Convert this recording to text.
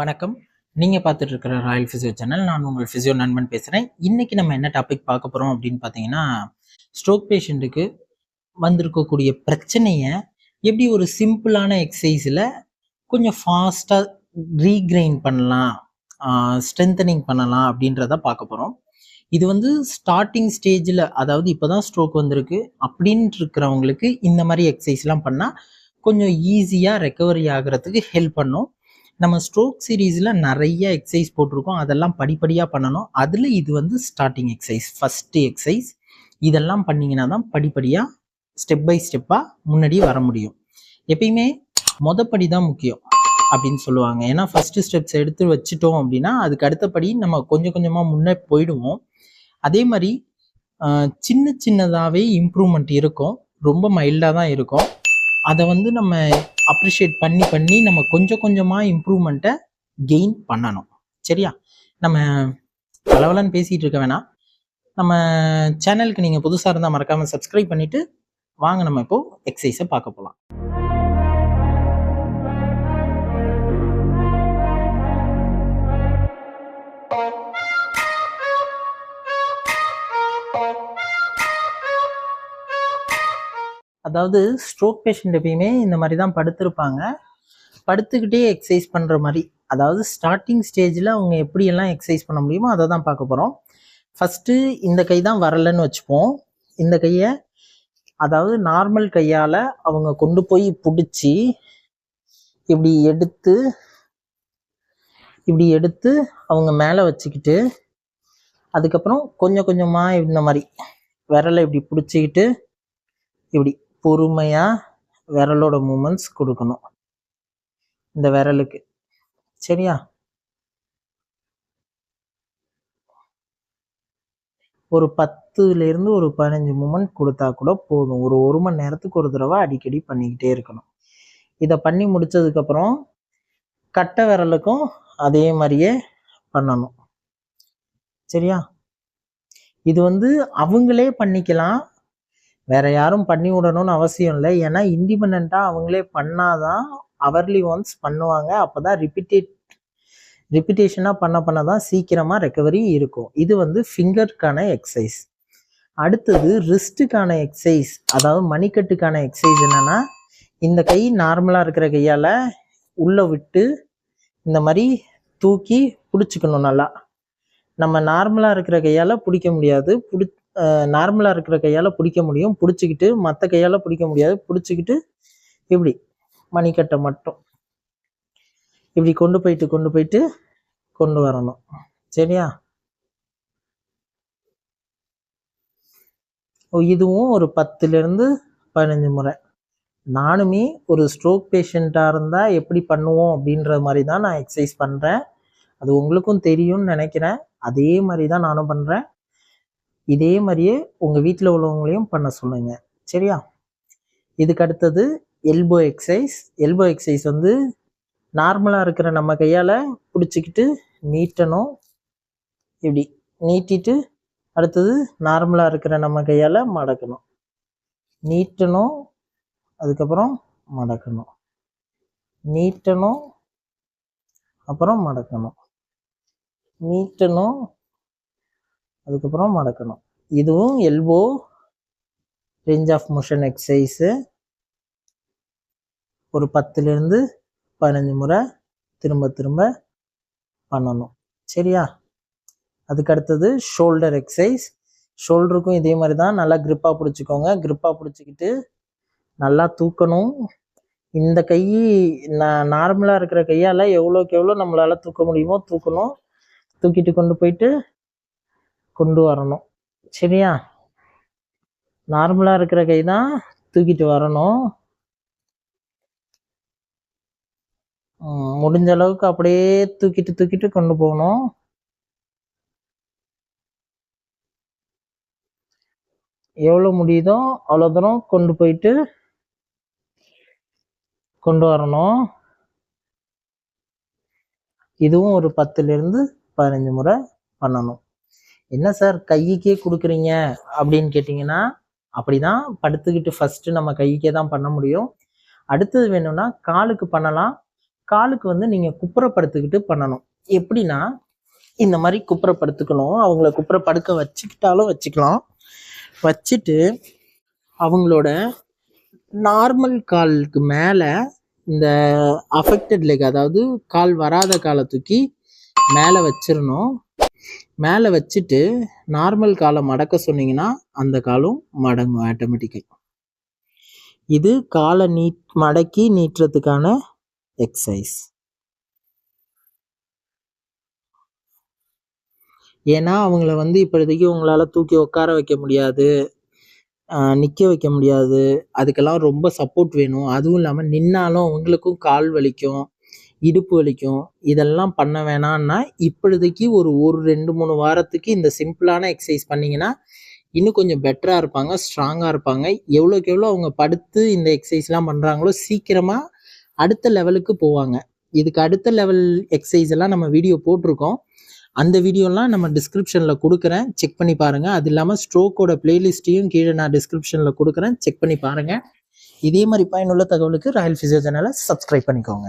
வணக்கம். நீங்கள் பார்த்துட்டு இருக்கிற ராயல் ஃபிசியோ சேனல் நான் உங்கள் ஃபிசியோ நண்பன் பேசுகிறேன் இன்றைக்கி நம்ம என்ன டாபிக் பார்க்க போகிறோம் அப்படின்னு பார்த்தீங்கன்னா ஸ்ட்ரோக் பேஷண்ட்டுக்கு வந்திருக்கக்கூடிய பிரச்சனையை எப்படி ஒரு சிம்பிளான எக்ஸசைஸில் கொஞ்சம் ஃபாஸ்ட்டாக ரீக்ரைன் பண்ணலாம் ஸ்ட்ரென்தனிங் பண்ணலாம் அப்படின்றத பார்க்க போகிறோம் இது வந்து ஸ்டார்டிங் ஸ்டேஜில் அதாவது இப்போ தான் ஸ்ட்ரோக் வந்திருக்கு அப்படின்ட்டு இருக்கிறவங்களுக்கு இந்த மாதிரி எக்ஸசைஸ்லாம் பண்ணால் கொஞ்சம் ஈஸியாக ரெக்கவரி ஆகிறதுக்கு ஹெல்ப் பண்ணும். நம்ம ஸ்ட்ரோக் சீரீஸில் நிறைய எக்ஸசைஸ் போட்டிருக்கோம். அதெல்லாம் படிப்படியாக பண்ணணும். அதில் இது வந்து ஸ்டார்டிங் எக்ஸசைஸ் ஃபஸ்ட்டு எக்ஸசைஸ் இதெல்லாம் பண்ணிங்கன்னா தான் படிப்படியாக ஸ்டெப் பை ஸ்டெப்பாக முன்னாடி வர முடியும். எப்பயுமே மொதப்படி தான் முக்கியம் அப்படின்னு சொல்லுவாங்க. ஏன்னா ஃபஸ்ட்டு ஸ்டெப்ஸ் எடுத்து வச்சுட்டோம் அப்படின்னா அதுக்கு அடுத்தபடி நம்ம கொஞ்சம் கொஞ்சமாக முன்னே போயிடுவோம். அதே மாதிரி சின்ன சின்னதாகவே இம்ப்ரூவ்மெண்ட் இருக்கும். ரொம்ப மைல்டாக தான் இருக்கும். அதை வந்து நம்ம அப்ரிஷியேட் பண்ணி பண்ணி நம்ம கொஞ்சம் கொஞ்சமாக இம்ப்ரூவ்மெண்ட்டை கெயின் பண்ணணும். சரியா? நம்ம பலவலன்னு பேசிகிட்டு இருக்க வேணாம். நம்ம சேனலுக்கு நீங்கள் புதுசாக இருந்தால் மறக்காமல் சப்ஸ்கிரைப் பண்ணிவிட்டு வாங்க நம்ம இப்போது எக்ஸசைஸை பார்க்க போகலாம் அதாவது ஸ்ட்ரோக் பேஷண்ட் எப்பயுமே இந்த மாதிரி தான் படுத்திருப்பாங்க. படுத்துக்கிட்டே எக்ஸசைஸ் பண்ணுற மாதிரி. அதாவது ஸ்டார்டிங் ஸ்டேஜில் அவங்க எப்படியெல்லாம் எக்ஸசைஸ் பண்ண முடியுமோ அதை தான் பார்க்க போகிறோம் ஃபஸ்ட்டு இந்த கை தான் வரலன்னு வச்சுப்போம். இந்த கையை அதாவது நார்மல் கையால் அவங்க கொண்டு போய் பிடிச்சி இப்படி எடுத்து இப்படி எடுத்து அவங்க மேலே வச்சுக்கிட்டு அதுக்கப்புறம் கொஞ்சம் கொஞ்சமாக இந்த மாதிரி விரலை இப்படி பிடிச்சிக்கிட்டு இப்படி பொறுமையாக விரலோட மூமெண்ட்ஸ் கொடுக்கணும். இந்த விரலுக்கு. சரியா? ஒரு பத்துலேருந்து ஒரு பதினஞ்சு மூமெண்ட் கொடுத்தா கூட போதும். ஒரு ஒரு மணி நேரத்துக்கு ஒரு தடவை அடிக்கடி பண்ணிக்கிட்டே இருக்கணும். இதை பண்ணி முடிச்சதுக்கப்புறம் கட்டை விரலுக்கும் அதே மாதிரியே பண்ணணும். சரியா? இது வந்து அவங்களே பண்ணிக்கலாம். வேற யாரும் பண்ணி விடணும்னு அவசியம் இல்லை. ஏன்னா இண்டிபெண்ட்டாக அவங்களே பண்ணாதான் அவர்லி ஒன்ஸ் பண்ணுவாங்க. அப்பதான் ரிப்பீட்டேட் ரிப்பீட்டேஷனாக பண்ண பண்ண தான் சீக்கிரமாக ரெக்கவரி இருக்கும். இது வந்து ஃபிங்கருக்கான எக்ஸசைஸ் அடுத்தது ரிஸ்ட்டுக்கான எக்ஸசைஸ் அதாவது மணிக்கட்டுக்கான எக்ஸசைஸ் என்னென்னா இந்த கை நார்மலாக இருக்கிற கையால் உள்ளே விட்டு இந்த மாதிரி தூக்கி பிடிச்சிக்கணும் நல்லா. நம்ம நார்மலாக இருக்கிற கையால் பிடிக்க முடியாது. பிடி நார்மலாக இருக்கிற கையால் பிடிக்க முடியும். பிடிச்சிக்கிட்டு மற்ற கையால் பிடிக்க முடியாது. பிடிச்சிக்கிட்டு இப்படி மணிக்கட்டை மட்டும். இப்படி கொண்டு போயிட்டு கொண்டு போயிட்டு கொண்டு வரணும். சரியா? இதுவும் ஒரு பத்துலேருந்து பதினஞ்சு முறை. நானுமே ஒரு ஸ்ட்ரோக் பேஷண்ட்டாக இருந்தால் எப்படி பண்ணுவோம் அப்படின்ற மாதிரி தான் நான் எக்ஸசைஸ் பண்ணுறேன் அது உங்களுக்கும் தெரியும்னு நினைக்கிறேன். அதே மாதிரி தான் நானும் பண்ணுறேன் இதே மாதிரியே உங்கள் வீட்டில் உள்ளவங்களையும் பண்ண சொல்லுங்கள் சரியா? இதுக்கு அடுத்தது எல்போ எக்ஸசைஸ் எல்போ எக்ஸசைஸ் வந்து நார்மலாக இருக்கிற நம்ம கையால் பிடிச்சிக்கிட்டு நீட்டணும். இப்படி நீட்டிட்டு அடுத்தது நார்மலாக இருக்கிற நம்ம கையால் மடக்கணும். நீட்டணும். அதுக்கப்புறம் மடக்கணும். நீட்டணும். அப்புறம் மடக்கணும். நீட்டணும். அதுக்கப்புறம் மடக்கணும். இதுவும் elbow range of motion exercise ஒரு பத்துலேருந்து பதினஞ்சு முறை திரும்ப திரும்ப பண்ணணும். சரியா? அதுக்கு அடுத்தது ஷோல்டர் எக்ஸசைஸ் ஷோல்டருக்கும் இதே மாதிரி தான் நல்லா க்ரிப்பாக பிடிச்சிக்கோங்க. க்ரிப்பாக பிடிச்சிக்கிட்டு நல்லா தூக்கணும். இந்த கை நார்மலாக இருக்கிற கையால் எவ்வளோக்கு எவ்வளோ நம்மளால் தூக்க முடியுமோ தூக்கணும். தூக்கிட்டு கொண்டு போயிட்டு கொண்டு வரணும். சரியா? நார்மலாக இருக்கிற கை தான் தூக்கிட்டு வரணும். முடிஞ்ச அளவுக்கு அப்படியே தூக்கிட்டு தூக்கிட்டு கொண்டு போகணும். எவ்வளோ முடியுதோ அவ்வளோ தூரம் கொண்டு போயிட்டு கொண்டு வரணும். இதுவும் ஒரு பத்துலேருந்து பதினஞ்சு முறை பண்ணணும். என்ன சார் கைக்கே கொடுக்குறீங்க? அப்படின்னு கேட்டிங்கன்னா அப்படிதான். படுத்துக்கிட்டு ஃபஸ்ட்டு நம்ம கைக்கே தான் பண்ண முடியும். அடுத்தது வேணும்னா காலுக்கு பண்ணலாம். காலுக்கு வந்து நீங்கள் குப்புறப்படுத்துக்கிட்டு பண்ணணும். எப்படின்னா இந்த மாதிரி குப்புறப்படுத்துக்கணும். அவங்கள குப்புற படுக்க வச்சுக்கிட்டாலும் வச்சுக்கலாம். வச்சுட்டு அவங்களோட நார்மல் காலுக்கு மேலே இந்த அஃபெக்டட் லெக் அதாவது கால் வராத காலை தூக்கி மேலே வச்சிடணும் மேலே வச்சுட்டு நார்மல் காலை மடக்க சொன்னீங்கன்னா அந்த காலும் மடங்கும் ஆட்டோமேட்டிக்காக இது காலை நீட் மடக்கி நீட்டுறதுக்கான எக்ஸசைஸ் ஏன்னா அவங்கள வந்து இப்போதைக்கு உங்களால் தூக்கி உட்கார வைக்க முடியாது நிற்க வைக்க முடியாது. அதுக்கெல்லாம் ரொம்ப சப்போர்ட் வேணும். அதுவும் இல்லாமல் நின்னாலும் அவங்களுக்கும் கால் வலிக்கும். இடுப்பு வலிக்கும். இதெல்லாம் பண்ண வேணாம்னா இப்பொழுதைக்கு ஒரு ஒரு ரெண்டு மூணு வாரத்துக்கு இந்த சிம்பிளான எக்ஸசைஸ் பண்ணிங்கன்னா இன்னும் கொஞ்சம் பெட்டராக இருப்பாங்க ஸ்ட்ராங்காக இருப்பாங்க. எவ்வளோக்கு எவ்வளோ அவங்க படுத்து இந்த எக்ஸசைஸ்லாம் பண்ணுறாங்களோ சீக்கிரமாக அடுத்த லெவலுக்கு போவாங்க. இதுக்கு அடுத்த லெவல் எக்ஸசைஸ் எல்லாம் நம்ம வீடியோ போட்டிருக்கோம். அந்த வீடியோலாம் நம்ம டிஸ்கிரிப்ஷனில் கொடுக்குறேன். செக் பண்ணி பாருங்கள் அது இல்லாமல் ஸ்ட்ரோக்கோட பிளேலிஸ்ட்டையும் கீழே நான் டிஸ்கிரிப்ஷனில் கொடுக்குறேன். செக் பண்ணி பாருங்கள் இதே மாதிரி பயனுள்ள தகவலுக்கு ராயல் ஃபிசியோ சேனலை சப்ஸ்கிரைப் பண்ணிக்கோங்க.